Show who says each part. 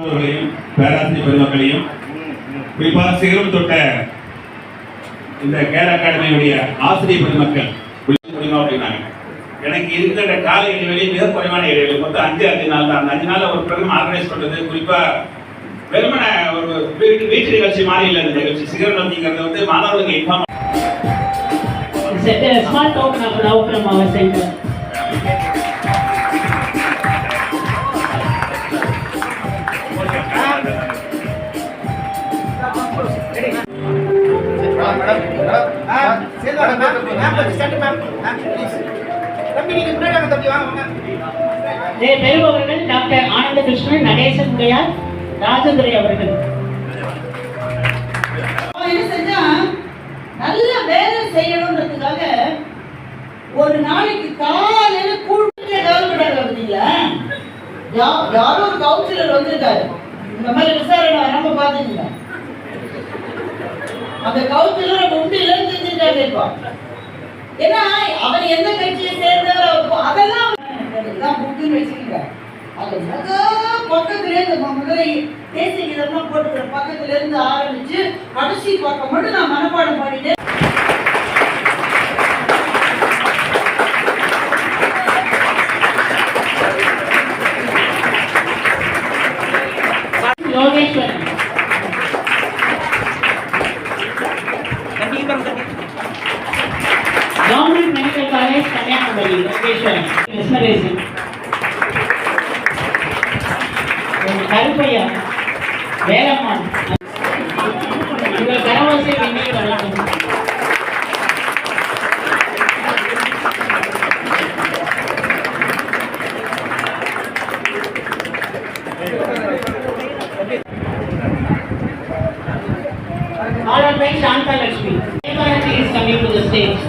Speaker 1: மாணவர்களையும் பேராசிரியர் பெருமக்களையும் குறிப்பாக சிகரம் தொட்ட இந்த கேர் அகாடமியுடைய ஆசிரியர் பெருமக்கள் முடியுமா அப்படின்னாங்க. எனக்கு இருக்கிற கால இடைவெளி மிக குறைவான இடைவெளி. மொத்தம் அஞ்சு அஞ்சு நாள் தான். அந்த அஞ்சு நாள் ஒரு ப்ரோக்ராம் ஆர்கனைஸ் பண்றது. குறிப்பா வெறுமனை ஒரு வீட்டு வீட்டு நிகழ்ச்சி மாதிரி இல்லை இந்த நிகழ்ச்சி. சிகரம் நோக்கிங்கிறது வந்து மாணவர்களுக்கு inform
Speaker 2: Set a small token of love from our center. இதை பெறுபவர்கள் டாக்டர் ஆனந்த கிருஷ்ணன் நடேசன் உடையார் ராஜதுரை அவர்கள்.
Speaker 3: என்ன செஞ்சான் நல்ல வேலை செய்யணுன்றதுக்காக ஒரு நாளைக்கு காலையில கூட்டிய கவர்மெண்ட் பார்த்தீங்களா யா- யாரோ ஒரு கவுன்சிலர் வந்திருக்காரு. இந்த மாதிரி விசாரணை நம்ம பார்த்துக்கல அந்த கவுன்சிலர் உண்டியில செஞ்சிருக்காரு இப்போ. ஏன்னா அவர் எந்த கட்சியை சேர்ந்தவர் அவர் அதெல்லாம் தான் புக்குன்னு வச்சுக்கோங்க. அது முத பக்கத்துல இருந்து ம- முதல்ல தேசிய கீதம்லாம் போட்டுக்கிற பக்கத்துல இருந்து ஆரம்பிச்சு கடைசி பக்கம் மட்டும் நான் மனப்பாடம் பாடிட்டேன்
Speaker 2: யோகேஸ்வரன். யோகேஸ்வரன் கிருஷ்ணரேசன் கருப்பையா வேலம்மான் உங்கள் கரவாசி விண்ணை வழங்கும் followed by Shanta Lakshmi. Devarati is coming to the stage.